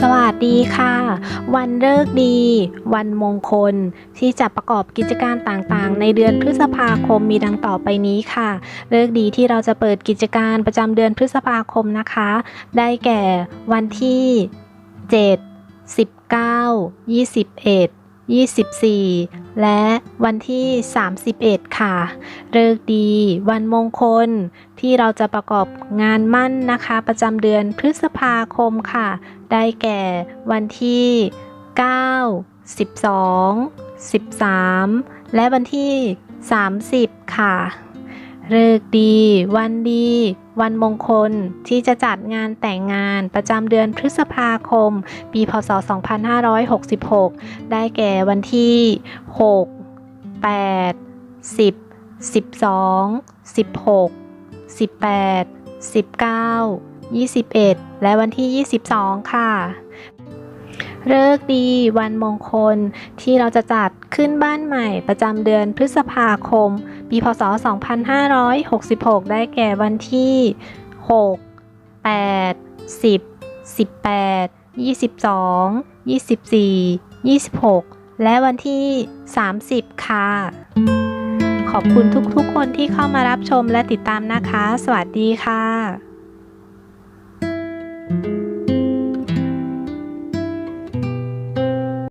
สวัสดีค่ะ วันเลิกดี วันมงคล ที่จะประกอบกิจการต่างๆ ในเดือนพฤษภาคมมีดังต่อไปนี้ค่ะเลิกดีที่เราจะเปิดกิจการประจำเดือนพฤษภาคมนะคะ ได้แก่วันที่ 7 19 21 24 และวันที่ 31 ค่ะเลิกษ์ดี วันมงคลที่เราจะประกอบงานมั่นนะคะ ประจำเดือนพฤษภาคมค่ะ ได้แก่วันที่ 9 12 13 และวันที่ 30 ค่ะ เลิกษ์ดี วันดี วันมงคลที่จะจัดงานแต่งงานประจำเดือนพฤษภาคม ปีพศ 2566 ได้แก่วันที่ 6 8 10 12 16 18 19 21 และวันที่ 22 ค่ะเลิกษ์ดีวันมงคลที่เราจะจัดขึ้นบ้านใหม่ประจำเดือนพฤษภาคม ปีพศ 2566 ได้แก่วันที่ 6 8 10 18 22 24 26 และวันที่ 30 ค่ะ ขอบคุณทุกๆ คนที่เข้ามารับชมและติดตามนะคะ สวัสดีค่ะ thank you